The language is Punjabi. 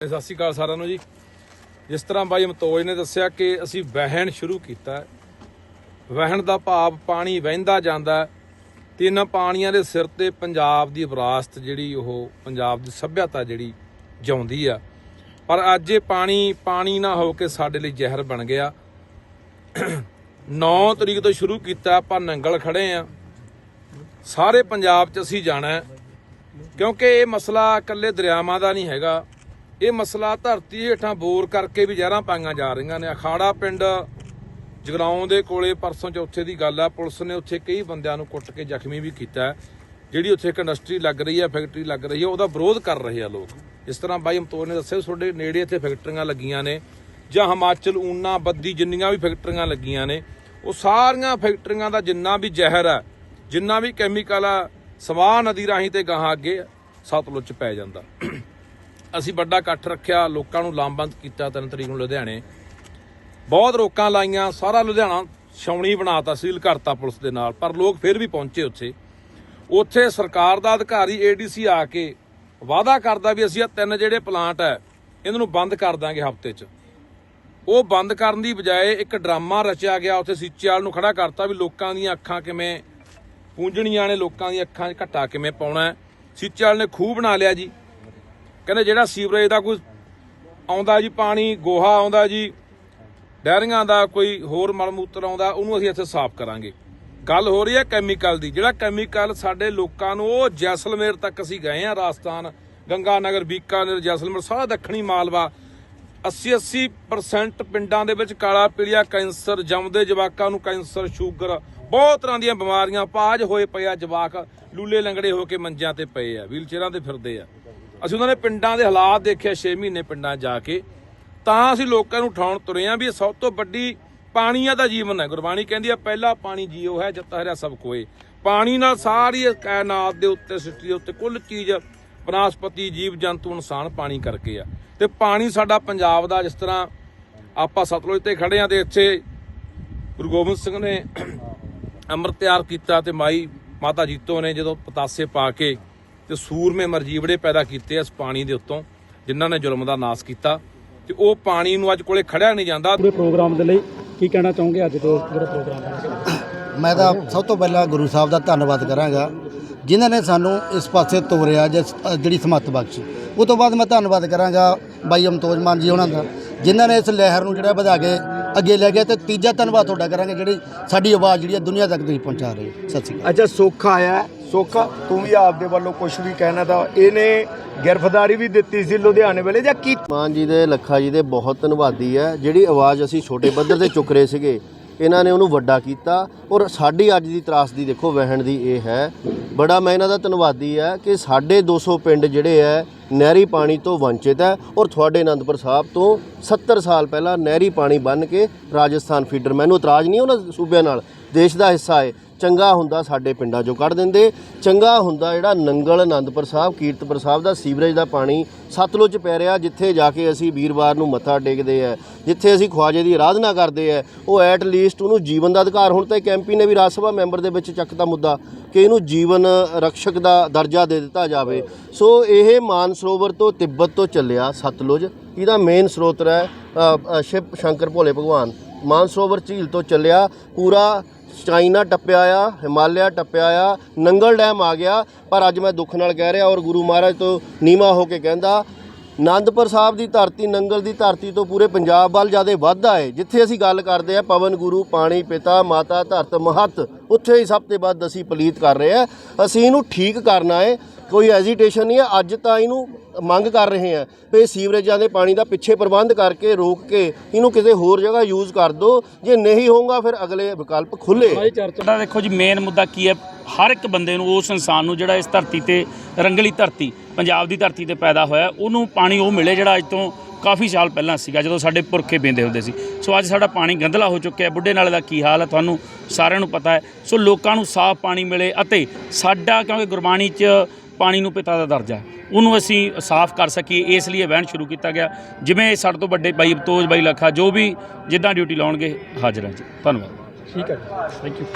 ਸਤਿ ਸ਼੍ਰੀ ਅਕਾਲ ਸਾਰਿਆਂ ਨੂੰ ਜੀ। ਜਿਸ ਤਰ੍ਹਾਂ ਬਾਈ ਮਤੋਜ ਨੇ ਦੱਸਿਆ ਕਿ ਅਸੀਂ ਵਹਿਣ ਸ਼ੁਰੂ ਕੀਤਾ ਵਹਿਣ ਦਾ ਭਾਵ ਪਾਣੀ ਵਹਿੰਦਾ ਜਾਂਦਾ ਹੈ। ਤੇ ਇਹਨਾਂ ਪਾਣੀਆਂ ਦੇ ਸਿਰ ਤੇ ਪੰਜਾਬ ਦੀ ਵਿਰਾਸਤ ਜਿਹੜੀ ਉਹ ਪੰਜਾਬ ਦੀ ਸੱਭਿਅਤਾ ਜਿਹੜੀ ਜਿਉਂਦੀ ਆ। ਪਰ ਅੱਜ ਇਹ ਪਾਣੀ ਪਾਣੀ ਨਾ ਹੋ ਕੇ ਸਾਡੇ ਲਈ ਜ਼ਹਿਰ ਬਣ ਗਿਆ। 9 ਤਰੀਕ ਤੋਂ ਸ਼ੁਰੂ ਕੀਤਾ, ਆਪਾਂ ਨੰਗਲ ਖੜੇ ਆ ਸਾਰੇ ਪੰਜਾਬ 'ਚ ਅਸੀਂ ਜਾਣਾ ਕਿਉਂਕਿ ਇਹ ਮਸਲਾ ਇਕੱਲੇ ਦਰਿਆਵਾਂ ਦਾ ਨਹੀਂ ਹੈਗਾ। ਇਹ ਮਸਲਾ ਧਰਤੀ ਹੇਠਾਂ ਬੋਰ ਕਰਕੇ ਵੀ ਜ਼ਹਿਰਾਂ ਪਾਈਆਂ ਜਾ ਰਹੀਆਂ ਨੇ। ਅਖਾੜਾ ਪਿੰਡ ਜਗਰਾਉਂ ਦੇ ਕੋਲੇ ਪਰਸੋਂ ਚੌਥੇ ਦੀ ਗੱਲ ਆ। ਪੁਲਿਸ ਨੇ ਉੱਥੇ ਕਈ ਬੰਦਿਆਂ ਨੂੰ ਕੁੱਟ ਕੇ ਜ਼ਖਮੀ ਵੀ ਕੀਤਾ ਜਿਹੜੀ ਉੱਥੇ ਇੱਕ ਇੰਡਸਟਰੀ ਲੱਗ ਰਹੀ ਹੈ, ਫੈਕਟਰੀ ਲੱਗ ਰਹੀ ਹੈ, ਉਹਦਾ ਵਿਰੋਧ ਕਰ ਰਹੇ ਆ ਲੋਕ। ਇਸ ਤਰ੍ਹਾਂ ਬਾਈ ਮਤੋਰ ਨੇ ਦੱਸਿਆ, ਤੁਹਾਡੇ ਨੇੜੇ ਇੱਥੇ ਫੈਕਟਰੀਆਂ ਲੱਗੀਆਂ ਨੇ ਜਾਂ ਹਿਮਾਚਲ, ਊਨਾ, ਬੱਦੀ ਜਿੰਨੀਆਂ ਵੀ ਫੈਕਟਰੀਆਂ ਲੱਗੀਆਂ ਨੇ, ਉਹ ਸਾਰੀਆਂ ਫੈਕਟਰੀਆਂ ਦਾ ਜਿੰਨਾ ਵੀ ਜ਼ਹਿਰ ਹੈ, ਜਿੰਨਾ ਵੀ ਕੈਮੀਕਲ ਆ, ਸਵਾਹ ਨਦੀ ਰਾਹੀਂ ਤੇ ਗਾਹਾਂ ਅੱਗੇ ਸਤਲੁਜ ਪੈ ਜਾਂਦਾ। ਅਸੀਂ ਵੱਡਾ ਇਕੱਠ ਰੱਖਿਆ, ਲੋਕਾਂ ਨੂੰ ਲਾਮਬੰਦ ਕੀਤਾ ਤਿੰਨ ਤਰੀਕ ਨੂੰ ਲੁਧਿਆਣੇ। ਬਹੁਤ ਰੋਕਾਂ ਲਾਈਆਂ, ਸਾਰਾ ਲੁਧਿਆਣਾ ਛਾਉਣੀ ਬਣਾਤਾ ਸੀਲ ਕਰਤਾ ਪੁਲਿਸ ਦੇ ਨਾਲ, ਪਰ ਲੋਕ ਫਿਰ ਵੀ ਪਹੁੰਚੇ ਉੱਥੇ। ਉੱਥੇ ਸਰਕਾਰ ਦਾ ਅਧਿਕਾਰੀ ਏਡੀਸੀ ਆ ਕੇ ਵਾਅਦਾ ਕਰਦਾ ਵੀ ਅਸੀਂ ਆ ਤਿੰਨ ਜਿਹੜੇ ਪਲਾਂਟ ਹੈ, ਇਹਨਾਂ ਨੂੰ ਬੰਦ ਕਰ ਦਾਂਗੇ ਹਫ਼ਤੇ 'ਚ। ਉਹ ਬੰਦ ਕਰਨ ਦੀ ਬਜਾਏ ਇੱਕ ਡਰਾਮਾ ਰਚਿਆ ਗਿਆ, ਉੱਥੇ ਸੀਚੇਵਾਲ ਨੂੰ ਖੜਾ ਕਰਤਾ ਵੀ ਲੋਕਾਂ ਦੀਆਂ ਅੱਖਾਂ ਕਿਵੇਂ ਪੂੰਝਣੀਆਂ ਨੇ, ਲੋਕਾਂ ਦੀਆਂ ਅੱਖਾਂ 'ਚ ਘੱਟਾ ਕਿਵੇਂ ਪਾਉਣਾ ਹੈ। ਸੀਚੇਵਾਲ ਨੇ ਖੂਹ ਬਣਾ ਲਿਆ ਜੀ। ਕਹਿੰਦੇ ਜਿਹੜਾ ਸੀਵਰੇਜ ਦਾ ਕੋਈ ਆਉਂਦਾ ਜੀ ਪਾਣੀ, ਗੋਹਾ ਆਉਂਦਾ ਜੀ, ਡੈਰੀਆਂ ਦਾ ਕੋਈ ਹੋਰ ਮਲ ਮੂਤਰ ਆਉਂਦਾ, ਉਹਨੂੰ ਅਸੀਂ ਇੱਥੇ ਸਾਫ਼ ਕਰਾਂਗੇ। ਗੱਲ ਹੋ ਰਹੀ ਹੈ ਕੈਮੀਕਲ ਦੀ। ਜਿਹੜਾ ਕੈਮੀਕਲ ਸਾਡੇ ਲੋਕਾਂ ਨੂੰ, ਉਹ ਜੈਸਲਮੇਰ ਤੱਕ ਅਸੀਂ ਗਏ ਆ ਰਾਜਸਥਾਨ, ਗੰਗਾਨਗਰ, ਬੀਕਾਨੇਰ, ਜੈਸਲਮੇਰ, ਸਾਰਾ ਦੱਖਣੀ ਮਾਲਵਾ। 80 80% ਪਿੰਡਾਂ ਦੇ ਵਿੱਚ ਕਾਲਾ ਪੀਲੀਆ, ਕੈਂਸਰ ਜੰਮਦੇ ਜਵਾਕਾਂ ਨੂੰ ਕੈਂਸਰ, ਸ਼ੂਗਰ, ਬਹੁਤ ਤਰ੍ਹਾਂ ਦੀਆਂ ਬਿਮਾਰੀਆਂ, ਪਾਜ ਹੋਏ ਪਏ ਆ ਜਵਾਕ, ਲੂਲੇ ਲੰਗੜੇ ਹੋ ਕੇ ਮੰਜਿਆਂ ਤੇ ਪਏ ਆ, ਵੀਲਚੇਅਰਾਂ ਤੇ ਫਿਰਦੇ ਆ। ਅਸੀਂ ਉਹਨਾਂ ਨੇ ਪਿੰਡਾਂ ਦੇ ਹਾਲਾਤ ਦੇਖੇ 6 ਮਹੀਨੇ ਪਿੰਡਾਂ 'ਚ ਜਾ ਕੇ। ਤਾਂ ਅਸੀਂ ਲੋਕਾਂ ਨੂੰ ਉਠਾਉਣ ਤੁਰੇ ਆ ਵੀ ਇਹ ਸਭ ਤੋਂ ਵੱਡੀ ਪਾਣੀਆਂ ਦਾ ਜੀਵਨ ਹੈ। ਗੁਰਬਾਣੀ ਕਹਿੰਦੀ ਆ, ਪਹਿਲਾ ਪਾਣੀ ਜੀਵ ਹੈ ਜੱਤਾ ਹਰਿਆ ਸਭ ਕੋਏ ਪਾਣੀ ਨਾਲ ਸਾਰੀ ਇਸ ਕਾਇਨਾਤ ਦੇ ਉੱਤੇ, ਸ੍ਰਿਸ਼ਟੀ ਦੇ ਉੱਤੇ ਕੁੱਲ ਚੀਜ਼, ਬਨਸਪਤੀ, ਜੀਵ, ਜੰਤੂ, ਇਨਸਾਨ ਪਾਣੀ ਕਰਕੇ ਆ। ਤੇ ਪਾਣੀ ਸਾਡਾ ਪੰਜਾਬ ਦਾ ਜਿਸ ਤਰ੍ਹਾਂ ਆਪਾਂ ਸਤਲੁਜ ਤੇ ਖੜੇ ਆ ਤੇ ਇੱਥੇ ਗੁਰੂ ਗੋਬਿੰਦ ਸਿੰਘ ਨੇ ਅੰਮ੍ਰਿਤ ਤਿਆਰ ਕੀਤਾ ਤੇ ਮਾਈ ਮਾਤਾ ਜੀਤੋ ਨੇ ਜਦੋਂ ਪਤਾਸੇ ਪਾ ਕੇ ਤੇ ਸੂਰਮੇ ਮਰਜੀਵੜੇ ਪੈਦਾ ਕੀਤੇ ਇਸ ਪਾਣੀ ਦੇ ਉੱਤੋਂ ਜਿਨ੍ਹਾਂ ਨੇ ਜ਼ੁਲਮ ਦਾ ਨਾਸ ਕੀਤਾ। ਤੇ ਉਹ ਪਾਣੀ ਨੂੰ ਅੱਜ ਕੋਲੇ ਖੜਿਆ ਨਹੀਂ ਜਾਂਦਾ। ਪੂਰੇ ਪ੍ਰੋਗਰਾਮ ਦੇ ਲਈ ਕੀ ਕਹਿਣਾ ਚਾਹੋਗੇ ਅੱਜ ਦੇ ਜਿਹੜਾ ਪ੍ਰੋਗਰਾਮ ਹੈ ਮੈਂ ਤਾਂ ਸਭ ਤੋਂ ਪਹਿਲਾਂ ਗੁਰੂ ਸਾਹਿਬ ਦਾ ਧੰਨਵਾਦ ਕਰਾਂਗਾ ਜਿਨ੍ਹਾਂ ਨੇ ਸਾਨੂੰ ਇਸ ਪਾਸੇ ਤੋਰਿਆ ਜਿਹੜੀ ਸਮੱਤ ਬਖਸ਼ੀ। ਉਹ ਤੋਂ ਬਾਅਦ ਮੈਂ ਧੰਨਵਾਦ ਕਰਾਂਗਾ ਬਾਈ ਅਮਤੋਜ ਮਾਨ ਜੀ ਉਹਨਾਂ ਦਾ ਜਿਨ੍ਹਾਂ ਨੇ ਇਸ ਲਹਿਰ ਨੂੰ ਜਿਹੜਾ ਵਧਾ ਕੇ ਅੱਗੇ ਲੈ ਗਿਆ ਤੇ ਤੀਜਾ ਧੰਨਵਾਦ ਤੁਹਾਡਾ ਕਰਾਂਗੇ ਜਿਹੜੀ ਸਾਡੀ ਆਵਾਜ਼ ਜਿਹੜੀ ਹੈ ਦੁਨੀਆ ਤੱਕ ਤੁਸੀਂ ਪਹੁੰਚਾ ਰਹੇ ਹੋ। ਸਤਿ ਸ਼੍ਰੀ ਅਕਾਲ। ਅੱਛਾ ਸੁੱਖ ਆਇਆ ਹੈ। ਸੁੱਖ ਤੂੰ ਵੀ ਆਪਦੇ ਵੱਲੋਂ ਕੁਝ ਵੀ ਕਹਿਣਾ ਤਾਂ ਇਹਨੇ ਗ੍ਰਿਫਤਾਰੀ ਵੀ ਦਿੱਤੀ ਸੀ ਲੁਧਿਆਣੇ ਵੇਲੇ, ਜਾਂ ਕੀ? ਮਾਨ ਜੀ ਦੇ, ਲੱਖਾ ਜੀ ਦੇ ਬਹੁਤ ਧੰਨਵਾਦੀ ਹੈ। ਜਿਹੜੀ ਆਵਾਜ਼ ਅਸੀਂ ਛੋਟੇ ਪੱਧਰ ਤੇ ਚੁੱਕ ਰਹੇ ਸੀਗੇ, ਇਹਨਾਂ ਨੇ ਉਹਨੂੰ ਵੱਡਾ ਕੀਤਾ। ਔਰ ਸਾਡੀ ਅੱਜ ਦੀ ਤਰਾਸਦੀ ਦੇਖੋ, ਵਹਿਣ ਦੀ ਇਹ ਹੈ। ਬੜਾ ਮੈਂ ਇਹਨਾਂ ਦਾ ਧੰਨਵਾਦੀ ਹੈ ਕਿ ਸਾਡੇ 200 ਪਿੰਡ ਜਿਹੜੇ ਹੈ, ਨਹਿਰੀ ਪਾਣੀ ਤੋਂ ਵੰਚਿਤ ਹੈ। ਔਰ ਤੁਹਾਡੇ ਅਨੰਦਪੁਰ ਸਾਹਿਬ ਤੋਂ 70 ਸਾਲ ਪਹਿਲਾਂ ਨਹਿਰੀ ਪਾਣੀ ਬੰਨ ਕੇ ਰਾਜਸਥਾਨ ਫੀਡਰ, ਮੈਨੂੰ ਇਤਰਾਜ਼ ਨਹੀਂ ਉਹਨਾਂ ਸੂਬਿਆਂ ਨਾਲ। ਦੇਸ਼ ਦਾ ਹਿੱਸਾ ਹੈ। ਚੰਗਾ ਹੁੰਦਾ ਸਾਡੇ ਪਿੰਡਾਂ 'ਚੋਂ ਕੱਢ ਦਿੰਦੇ। ਚੰਗਾ ਹੁੰਦਾ ਜਿਹੜਾ ਨੰਗਲ ਆਨੰਦਪੁਰ ਸਾਹਿਬ, ਕੀਰਤਪੁਰ ਸਾਹਿਬ ਦਾ ਸੀਵਰੇਜ ਦਾ ਪਾਣੀ ਸਤਲੁਜ ਪੈ ਰਿਹਾ, ਜਿੱਥੇ ਜਾ ਕੇ ਅਸੀਂ ਵੀਰਵਾਰ ਨੂੰ ਮੱਥਾ ਟੇਕਦੇ ਆ, ਜਿੱਥੇ ਅਸੀਂ ਖਵਾਜੇ ਦੀ ਆਰਾਧਨਾ ਕਰਦੇ ਆ। ਉਹ ਐਟ ਲੀਸਟ ਉਹਨੂੰ ਜੀਵਨ ਦਾ ਅਧਿਕਾਰ, ਹੁਣ ਤਾਂ ਇੱਕ ਐਮਪੀ ਨੇ ਵੀ ਰਾਜ ਸਭਾ ਮੈਂਬਰ ਦੇ ਵਿੱਚ ਚੱਕਤਾ ਮੁੱਦਾ ਕਿ ਇਹਨੂੰ ਜੀਵਨ ਰਕਸ਼ਕ ਦਾ ਦਰਜਾ ਦੇ ਦਿੱਤਾ ਜਾਵੇ। ਸੋ ਇਹ ਮਾਨਸਰੋਵਰ ਤੋਂ ਤਿੱਬਤ ਤੋਂ ਚੱਲਿਆ ਸਤਲੁਜ। ਇਹਦਾ ਮੇਨ ਸਰੋਤ ਹੈ ਸ਼ਿਵ ਸ਼ੰਕਰ ਭੋਲੇ ਭਗਵਾਨ। ਮਾਨਸਰੋਵਰ ਝੀਲ ਤੋਂ ਚੱਲਿਆ, ਪੂਰਾ ਚਾਈਨਾ ਟੱਪਿਆ ਆ, ਹਿਮਾਲਿਆ ਟੱਪਿਆ ਆ, ਨੰਗਲ ਡੈਮ ਆ ਗਿਆ। ਪਰ ਅੱਜ ਮੈਂ ਦੁੱਖ ਨਾਲ ਕਹਿ ਰਿਹਾ ਔਰ ਗੁਰੂ ਮਹਾਰਾਜ ਤੋਂ ਨੀਵਾ ਹੋ ਕੇ ਕਹਿੰਦਾ, ਆਨੰਦਪੁਰ ਸਾਹਿਬ ਦੀ ਧਰਤੀ ਨੰਗਲ ਦੀ ਧਰਤੀ ਤੋਂ ਪੂਰੇ ਪੰਜਾਬ ਵੱਲ ਜ਼ਿਆਦਾ ਵੱਧਦਾ ਹੈ ਜਿੱਥੇ ਅਸੀਂ ਗੱਲ ਕਰਦੇ ਆ, ਪਵਨ ਗੁਰੂ, ਪਾਣੀ ਪਿਤਾ, ਮਾਤਾ, ਧਰਤ, ਮਹਤ। ਉੱਥੇ ਹੀ ਸਭ ਤੋਂ ਵੱਧ ਅਸੀਂ ਪਲੀਤ ਕਰ ਰਹੇ ਆ ਅਸੀਂ ਇਹਨੂੰ ਠੀਕ ਕਰਨਾ ਹੈ, ਕੋਈ ਐਜੀਟੇਸ਼ਨ ਨਹੀਂ ਹੈ। ਅੱਜ ਤਾਂ ਇਹਨੂੰ ਮੰਗ ਕਰ ਰਹੇ ਆ ਵੀ ਸੀਵਰੇਜਾਂ ਦੇ ਪਾਣੀ ਦਾ ਪਿੱਛੇ ਪ੍ਰਬੰਧ ਕਰਕੇ ਰੋਕ ਕੇ ਇਹਨੂੰ ਕਿਸੇ ਹੋਰ ਜਗ੍ਹਾ ਯੂਜ਼ ਕਰ ਦਿਓ। ਜੇ ਨਹੀਂ ਹੋਊਗਾ ਫਿਰ ਅਗਲੇ ਵਿਕਲਪ ਖੁੱਲੇ ਸਾਰੀ ਚਰਚਾ ਦੇਖੋ ਜੀ ਮੇਨ ਮੁੱਦਾ ਕੀ ਹੈ? ਹਰ ਇੱਕ ਬੰਦੇ ਨੂੰ, ਉਸ ਇਨਸਾਨ ਨੂੰ ਜਿਹੜਾ ਇਸ ਧਰਤੀ ਤੇ ਰੰਗਲੀ ਧਰਤੀ, ਪੰਜਾਬ ਦੀ ਧਰਤੀ ਤੇ ਪੈਦਾ ਹੋਇਆ, ਉਹਨੂੰ ਪਾਣੀ ਉਹ ਮਿਲੇ ਜਿਹੜਾ ਅੱਜ ਤੋਂ ਕਾਫੀ ਸਾਲ ਪਹਿਲਾਂ ਸੀਗਾ ਜਦੋਂ ਸਾਡੇ ਪੁਰਖੇ ਪੀਂਦੇ ਹੁੰਦੇ ਸੀ। ਸੋ ਅੱਜ ਸਾਡਾ ਪਾਣੀ ਗੰਧਲਾ ਹੋ ਚੁੱਕਿਆ ਹੈ ਬੁੱਢੇ ਨਾਲੇ ਦਾ ਕੀ ਹਾਲ ਹੈ ਤੁਹਾਨੂੰ ਸਾਰਿਆਂ ਨੂੰ ਪਤਾ ਹੈ। ਸੋ ਲੋਕਾਂ ਨੂੰ ਸਾਫ਼ ਪਾਣੀ ਮਿਲੇ ਅਤੇ ਸਾਡਾ ਕਿਉਂਕਿ ਗੁਰਬਾਣੀ 'ਚ ਪਾਣੀ ਨੂੰ ਪਿਤਾ ਦਾ ਦਰਜਾ ਹੈ, ਉਹਨੂੰ ਅਸੀਂ ਸਾਫ਼ ਕਰ ਸਕੀਏ ਇਸ ਲਈ ਇਹ ਵਹਿਣ ਸ਼ੁਰੂ ਕੀਤਾ ਗਿਆ। ਜਿਵੇਂ ਸਾਡੇ ਤੋਂ ਵੱਡੇ ਬਾਈ ਅਬਤੋਜ ਬਾਈ ਲੱਖਾ ਜੋ ਵੀ ਜਿੱਦਾਂ ਡਿਊਟੀ ਲਾਉਣਗੇ ਹਾਜ਼ਰ ਹਾਂ ਜੀ। ਧੰਨਵਾਦ। ਠੀਕ ਹੈ ਥੈਂਕ ਯੂ